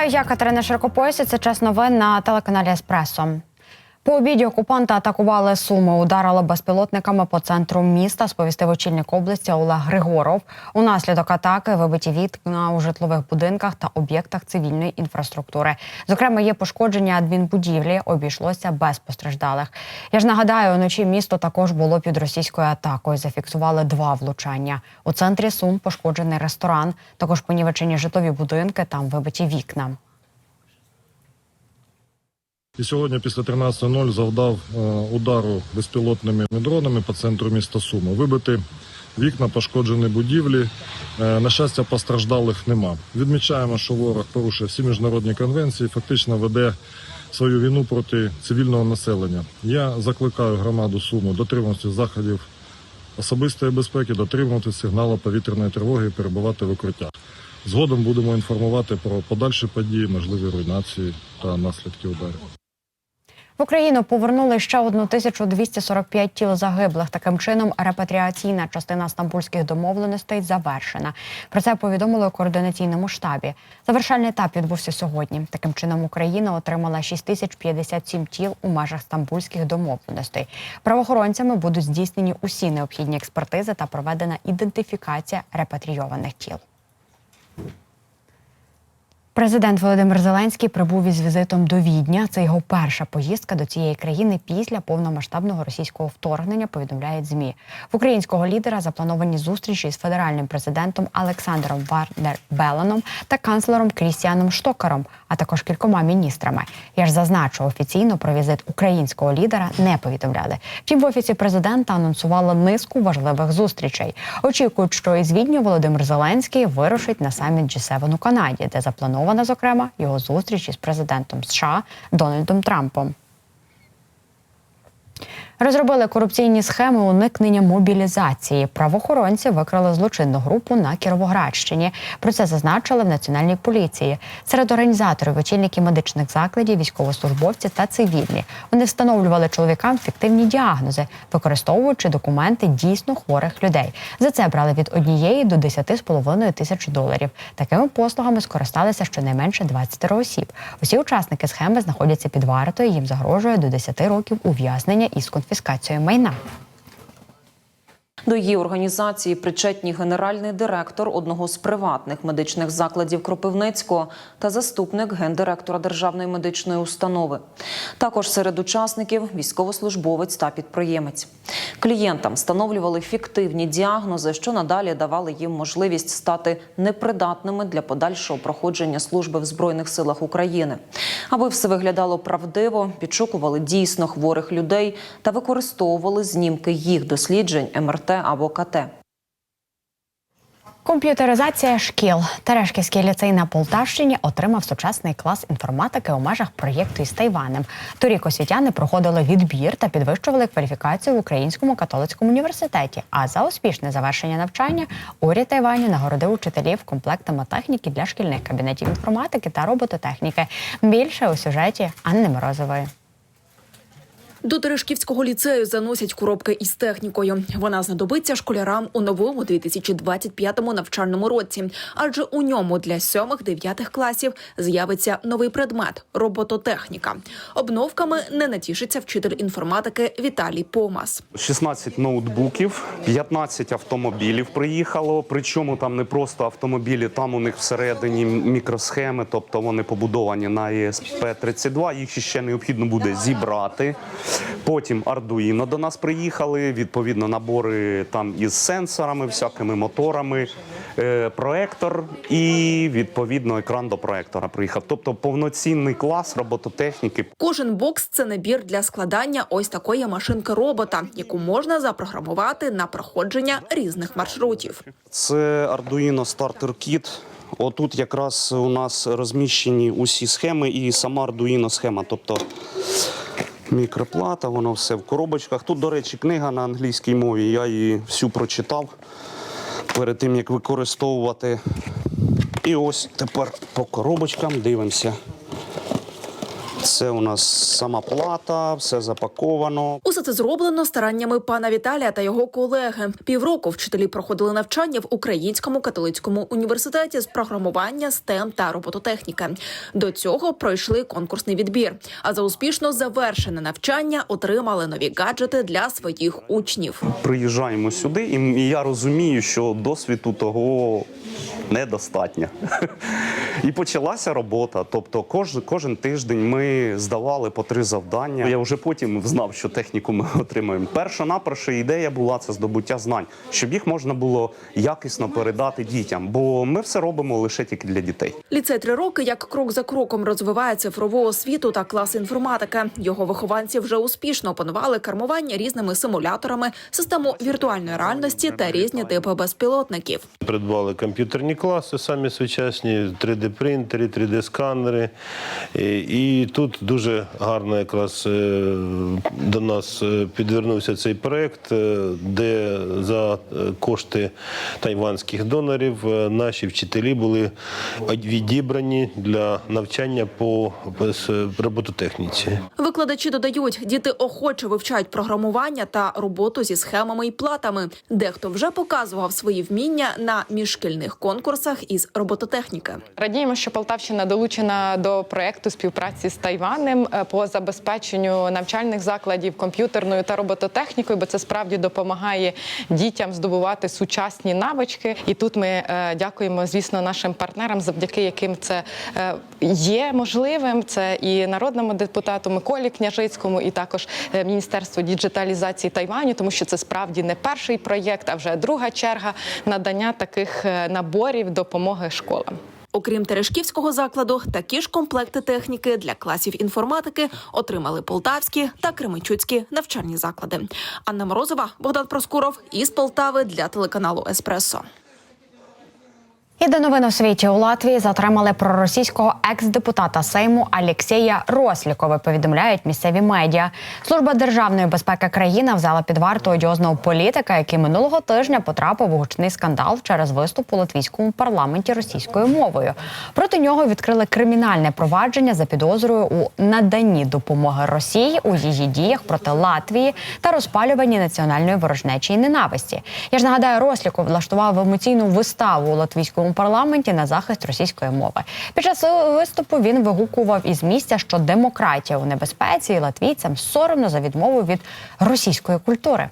Вітаю, я Катерина Широкопоясі. Це час новин на телеканалі Еспресо. По обіді окупанти атакували Суми, ударили безпілотниками по центру міста. Сповістив очільник області Олег Григоров. Унаслідок атаки вибиті вікна у житлових будинках та об'єктах цивільної інфраструктури. Зокрема, є пошкодження адмінбудівлі. Обійшлося без постраждалих. Я ж нагадаю, уночі місто також було під російською атакою. Зафіксували два влучання. У центрі Сум пошкоджений ресторан. Також понівечені житлові будинки. Там вибиті вікна. І сьогодні після 13.00 завдав е, удару безпілотними дронами по центру міста Суми. Вибити вікна, пошкоджені будівлі. Е, На щастя, постраждалих нема. Відмічаємо, що ворог порушує всі міжнародні конвенції, фактично веде свою війну проти цивільного населення. Я закликаю громаду Суму дотримуватися заходів особистої безпеки, дотримувати сигналу повітряної тривоги і перебувати в укриттях. Згодом будемо інформувати про подальші події, можливі руйнації та наслідки ударів. В Україну повернули ще 1245 тіл загиблих. Таким чином, репатріаційна частина стамбульських домовленостей завершена. Про це повідомили у координаційному штабі. Завершальний етап відбувся сьогодні. Таким чином, Україна отримала 6057 тіл у межах стамбульських домовленостей. Правоохоронцями будуть здійснені усі необхідні експертизи та проведена ідентифікація репатрійованих тіл. Президент Володимир Зеленський прибув із візитом до Відня. Це його перша поїздка до цієї країни після повномасштабного російського вторгнення. Повідомляють змі в українського лідера. Заплановані зустрічі з федеральним президентом Олександром Вардер Беланом та канцлером Крістіаном Штокером, а також кількома міністрами. Я ж зазначу, офіційно про візит українського лідера не повідомляли. Втім, в офісі президента анонсували низку важливих зустрічей. Очікують, що із Відню Володимир Зеленський вирушить на саміт G7 у Канаді, де запланована зокрема його зустріч із президентом США Дональдом Трампом. Розробили корупційні схеми уникнення мобілізації. Правоохоронці викрили злочинну групу на Кіровоградщині. Про це зазначили в національній поліції. Серед організаторів очільники медичних закладів, військовослужбовці та цивільні. Вони встановлювали чоловікам фіктивні діагнози, використовуючи документи дійсно хворих людей. За це брали від однієї до 10,5 тисяч доларів. Такими послугами скористалися щонайменше 20 осіб. Усі учасники схеми знаходяться під вартою. Їм загрожує до 10 років ув'язнення із конфіскацією майна. До її організації причетні генеральний директор одного з приватних медичних закладів Кропивницького та заступник гендиректора державної медичної установи. Також серед учасників військовослужбовець та підприємець. Клієнтам встановлювали фіктивні діагнози, що надалі давали їм можливість стати непридатними для подальшого проходження служби в збройних силах України. Аби все виглядало правдиво, підшукували дійсно хворих людей та використовували знімки їх досліджень МРТ або КТ. Комп'ютеризація шкіл. Терешківський ліцей на Полтавщині отримав сучасний клас інформатики у межах проєкту із Тайванем. Торік освітяни проходили відбір та підвищували кваліфікацію в Українському католицькому університеті. А за успішне завершення навчання уряд Тайваню нагородив учителів комплектами техніки для шкільних кабінетів інформатики та робототехніки. Більше у сюжеті Анни Морозової. До Терешківського ліцею заносять коробки із технікою. Вона знадобиться школярам у новому 2025 навчальному році, адже у ньому для 7-9 класів з'явиться новий предмет робототехніка. Обновками не натішиться вчитель інформатики Віталій Помас. 16 ноутбуків, 15 автомобілів приїхало. Причому там не просто автомобілі, там у них всередині мікросхеми, тобто вони побудовані на ESP32. Їх ще необхідно буде зібрати. Потім Arduino до нас приїхали. Відповідно, набори там із сенсорами, всякими моторами, е, проектор і відповідно екран до проектора приїхав. Тобто повноцінний клас робототехніки. Кожен бокс це набір для складання ось такої машинки робота, яку можна запрограмувати на проходження різних маршрутів. Це Arduino Starter Kit. Отут якраз у нас розміщені усі схеми і сама Arduino схема. Тобто мікроплата, воно все в коробочках. Тут, до речі, книга на англійській мові. Я її всю прочитав перед тим, як використовувати. І ось тепер по коробочкам дивимося. Це у нас сама плата, все запаковано. Усе це зроблено стараннями пана Віталія та його колеги. Півроку вчителі проходили навчання в Українському католицькому університеті з програмування, STEM та робототехніки. До цього пройшли конкурсний відбір. А за успішно завершене навчання отримали нові гаджети для своїх учнів. Приїжджаємо сюди, і я розумію, що досвіду того недостатньо. І почалася робота. Тобто, кож, кожен тиждень ми здавали по три завдання. Я вже потім знав, що техніку ми отримаємо. Перша наперша ідея була це здобуття знань, щоб їх можна було якісно передати дітям. Бо ми все робимо лише тільки для дітей. Ліцей три роки як крок за кроком розвиває цифрову освіту та клас інформатики. Його вихованці вже успішно опанували кермування різними симуляторами, систему віртуальної реальності та різні типи безпілотників. Придбали комп'ютерні класи, самі сучасні, 3D-принтери, 3D-сканери. І, і тут дуже гарно якраз е, до нас е, підвернувся цей проєкт, е, де за е, кошти тайванських донорів е, наші вчителі були відібрані для навчання по е, робототехніці. Викладачі додають, діти охоче вивчають програмування та роботу зі схемами і платами. Дехто вже показував свої вміння на міжшкільних конкурсах із робототехніки. Радіємо, що Полтавщина долучена до проекту співпраці з Тайванем е, по забезпеченню навчальних закладів комп'ютерною та робототехнікою, бо це справді допомагає дітям здобувати сучасні навички. І тут ми е, дякуємо, звісно, нашим партнерам, завдяки яким це е, є можливим. Це і народному депутату Миколі Княжицькому, і також Міністерству діджиталізації Тайваню, тому що це справді не перший проєкт, а вже друга черга надання таких е, наборів допомоги школам. Окрім Терешківського закладу, такі ж комплекти техніки для класів інформатики отримали полтавські та кременчуцькі навчальні заклади. Анна Морозова, Богдан Проскуров із Полтави для телеканалу Еспресо. І до новин у світі у Латвії затримали проросійського екс-депутата Сейму Алєксєя Рослікова. Повідомляють місцеві медіа. Служба державної безпеки країни взяла під варту одіозного політика, який минулого тижня потрапив у гучний скандал через виступ у латвійському парламенті російською мовою. Проти нього відкрили кримінальне провадження за підозрою у наданні допомоги Росії у її діях проти Латвії та розпалюванні національної ворожнечі і ненависті. Я ж нагадаю, Росліков влаштував емоційну виставу у латвійському парламенті на захист російської мови. Під час виступу він вигукував із місця, що демократія у небезпеці, і латвійцям соромно за відмову від російської культури.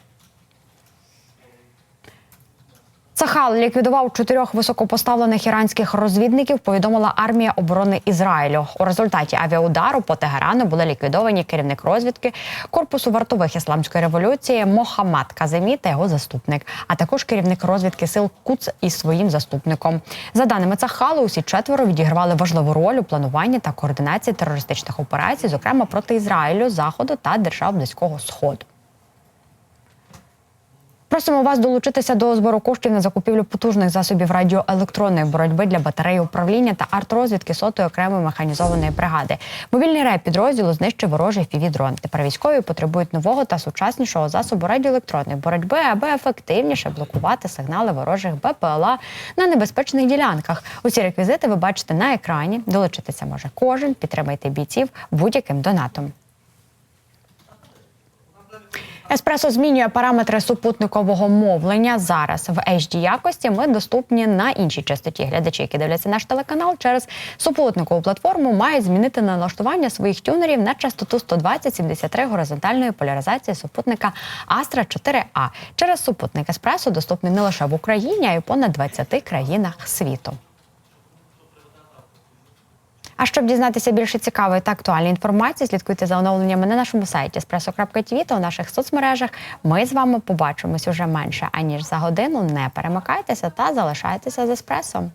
Цахал ліквідував чотирьох високопоставлених іранських розвідників. Повідомила армія оборони Ізраїлю. У результаті авіаудару по Тегерану були ліквідовані керівник розвідки корпусу вартових ісламської революції Мохаммад Каземі та його заступник, а також керівник розвідки сил Куц із своїм заступником. За даними Цахалу, усі четверо відігравали важливу роль у плануванні та координації терористичних операцій, зокрема проти Ізраїлю, Заходу та держав Близького Сходу. Просимо вас долучитися до збору коштів на закупівлю потужних засобів радіоелектронної боротьби для батареї управління та артрозвідки сотої окремої механізованої бригади. Мобільний реп підрозділу знищив ворожий півдрон. Тепер військові потребують нового та сучаснішого засобу радіоелектронної боротьби, аби ефективніше блокувати сигнали ворожих БПЛА на небезпечних ділянках. Усі реквізити ви бачите на екрані. Долучитися може кожен. Підтримайте бійців будь-яким донатом. Еспресо змінює параметри супутникового мовлення. Зараз в HD якості ми доступні на іншій частоті. Глядачі, які дивляться наш телеканал, через супутникову платформу мають змінити налаштування своїх тюнерів на частоту 120-73 горизонтальної поляризації супутника Astra 4A. Через супутник Еспресо доступний не лише в Україні, а й понад 20 країнах світу. А щоб дізнатися більше цікавої та актуальної інформації, слідкуйте за оновленнями на нашому сайті espresso.tv та у наших соцмережах. Ми з вами побачимось уже менше аніж за годину. Не перемикайтеся та залишайтеся з еспресом.